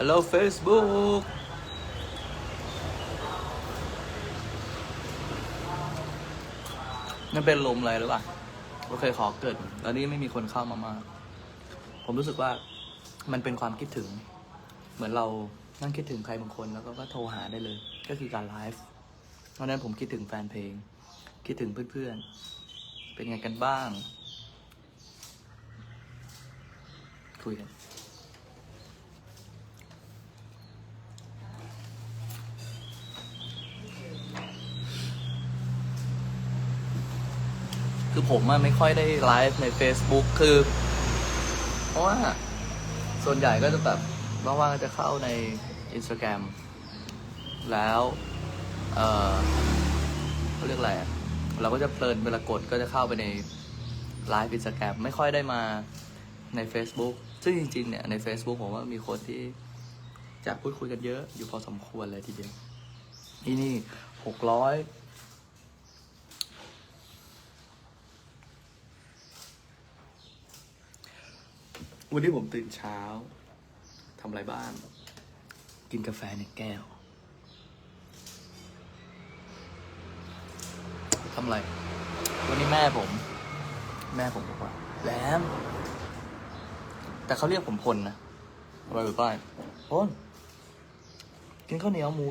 Hello Facebook นั่นเป็นลมอะไรหรือเปล่าโอเคขอเกิดตอนนี้ไม่มีคนเข้ามามาก ผมรู้สึกว่ามันเป็นความคิดถึง เหมือนเรานั่งคิดถึงใครบางคนแล้วก็ก็โทรหาได้เลย ก็คือการไลฟ์เพราะฉะนั้นผมคิดถึงแฟนเพลง คิดถึงเพื่อนๆ เป็นไงกันบ้าง คุยกัน คือผมอะไม่ค่อยได้ไลฟ์ใน Facebook คือ เพราะว่าส่วนใหญ่ก็จะแบบว่างๆก็จะเข้าใน Instagram แล้ว เออเขาเรียกอะไรอะเราก็จะเพลินเวลากดก็จะเข้าไปในไลฟ์อินสตาแกรมไม่ค่อยได้มาใน Facebook ซึ่งจริงๆเนี่ยใน Facebook ผมว่ามีคนที่จะพูดคุยกันเยอะอยู่พอสมควรเลยทีเดียว ที่นี่หกร้อย วันนี้ผมตื่นเช้าทำอะไรบ้าง กินกาแฟในแก้วทำอะไร วันนี้แม่ผม แม่ผมบอกว่าแหลมแต่เขาเรียกผมพลนะอะไรหรือเปล่าพลกินข้าวเหนียวหมู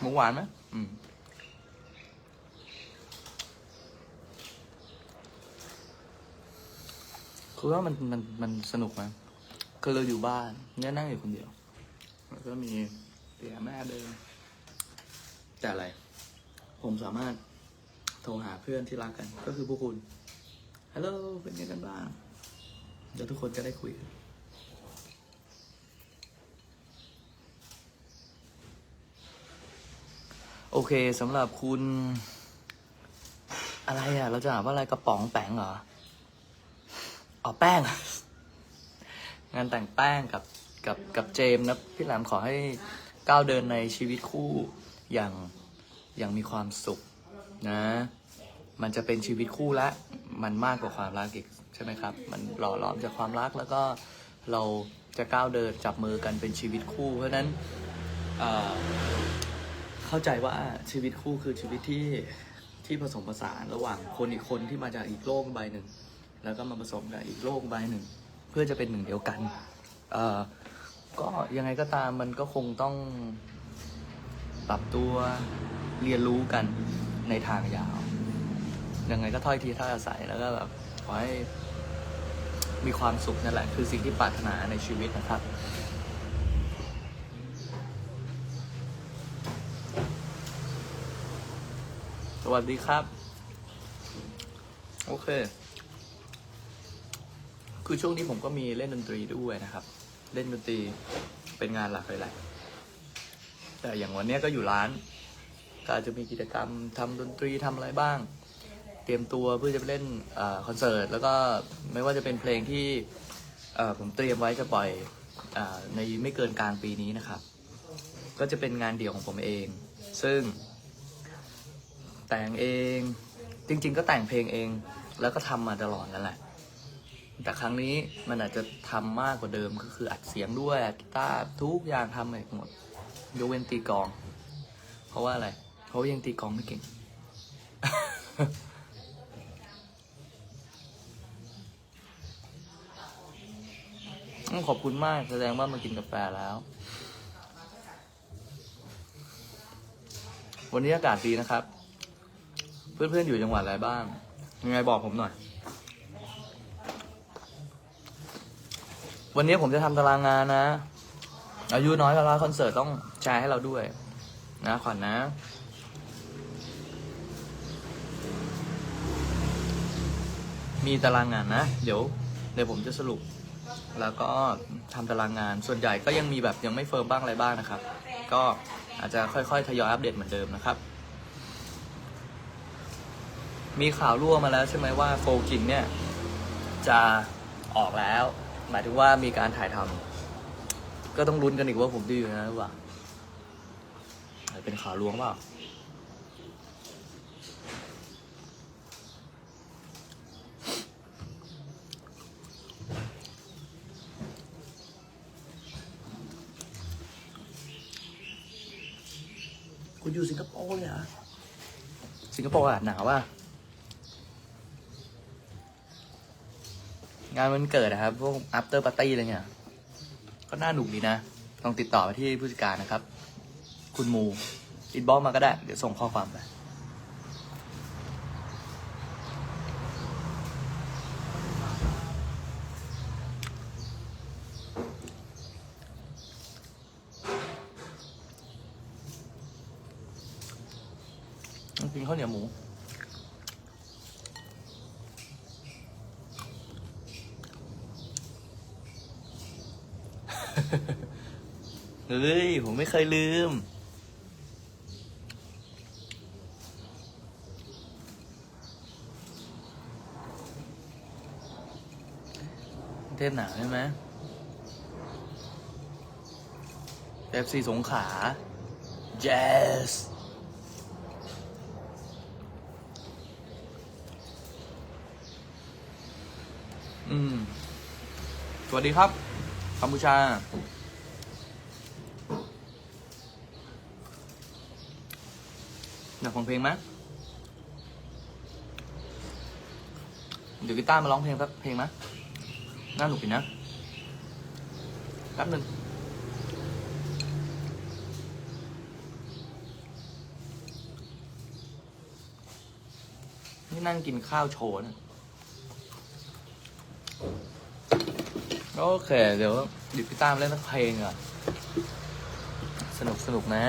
หมูหวานไหมอืม คือว่ามันมันมันสนุกไหมคือเราอยู่บ้านเนี่ยนั่งอยู่คนเดียว แล้วก็มีเตียแม่เดิน แต่อะไร ผมสามารถโทรหาเพื่อนที่รักกัน ก็คือพวกคุณฮัลโหลเป็นไงกันบ้าง เดี๋ยวทุกคนจะได้คุยกันโอเคสำหรับคุณ อะไรอะ เราจะอ่านว่าอะไรกระป๋องแปงเหรอ อ๋อแป้ง งานแต่งแป้งกับกับกับเจมส์นะพี่แหลมขอให้ก้าวเดินในชีวิตคู่อย่างอย่างมีความสุขนะ มันจะเป็นชีวิตคู่และ มันมากกว่าความรักอีกใช่ไหมครับ มันหล่อหลอมจากความรักแล้วก็เราจะก้าวเดินจับมือกันเป็นชีวิตคู่ เพราะนั้นเเข้าใจว่าชีวิตคู่คือชีวิตที่ที่ผสมผสานระหว่างคนอีกคนที่มาจากอีกโลกใบหนึ่ง แล้วก็มาผสมกับอีกโลกใบหนึ่ง เพื่อจะเป็นหนึ่งเดียวกันเอ่อก็ยังไงก็ตามมันก็คงต้องปรับตัวเรียนรู้กันในทางยาว ยังไงก็ถ้อยทีถ้อยอาศัยแล้วก็แบบขอให้มีความสุขนั่นแหละ คือสิ่งที่ปรารถนาในชีวิตนะครับสวัสดีครับ โอเค คือช่วงนี้ผมก็มีเล่นดนตรีด้วยนะครับ เล่นดนตรีเป็นงานหลักเลยแหละแต่อย่างวันนี้ก็อยู่ร้าน ก็จะมีกิจกรรมทำดนตรีทำอะไรบ้าง เตรียมตัวเพื่อจะไปเล่นอคอนเสิร์ต แล้วก็ไม่ว่าจะเป็นเพลงที่ผมเตรียมไว้จะปล่อยอในไม่เกินกลางปีนี้นะครับ ก็จะเป็นงานเดี่ยวของผมเอง ซึ่ง แต่งเองจริง ๆ ก็แต่งเพลงเอง แล้วก็ทำมาตลอดนั่นแหละ แต่ครั้งนี้มันอาจจะทำมากกว่าเดิมก็คืออัดเสียงด้วยกีตาร์ทุกอย่างทำเองหมดยกเว้นตีกอง เพราะว่าอะไร เพราะว่ายังตีกองไม่เก่งต้องขอบคุณมากแสดงว่ามากินกาแฟแล้ว วันนี้อากาศดีนะครับ เพื่อนๆอยู่จังหวัดอะไรบ้าง ยังไงบอกผมหน่อย วันนี้ผมจะทำตารางงานนะ อายุน้อยเวลาคอนเสิร์ตต้องแชร์ให้เราด้วย นะขวัญนะ มีตารางงานนะ เดี๋ยว เดี๋ยวผมจะสรุป แล้วก็ทำตารางงาน ส่วนใหญ่ก็ยังมีแบบยังไม่เฟิร์มบ้างอะไรบ้างนะครับ ก็อาจจะค่อยๆ ทยอยอัปเดตเหมือนเดิมนะครับ มีข่าวรั่วมาแล้วใช่ไหมว่าโฟกินเนี่ย จะออกแล้ว หมายถึงว่ามีการถ่ายทำก็ต้องรุนกันอีกว่าผมดื้อนะหรือเปล่าเป็นข่าวลวงเปล่า คุณอยู่สิงคโปร์เลยเหรอสิงคโปร์อากาศหนาวป่ะ งานวันเกิดนะครับ พวก after party อะไรเนี่ย ก็น่าหนุกดีนะ ลองติดต่อไปที่ผู้จัดการนะครับ คุณมูอินบ็อกมาก็ได้ เดี๋ยวส่งข้อความไปต้องกินข้าวเหนียวหมู เฮ้ย ผมไม่เคยลืม เทพหนาวใช่ไหมเอฟซีสงขา Jazz อืม สวัสดีครับ กัมพูชา อยากฟังเพลงไหมเดี๋ยวกีตาร์มาร้องเพลงสักเพลงไหมน่าหนุกดีนะแป๊บหนึ่งนี่นั่งกินข้าวโชว์นะ โอเค เดี๋ยวดิพี่ตามเล่นสักเพลงอะ สนุกสนุกนะ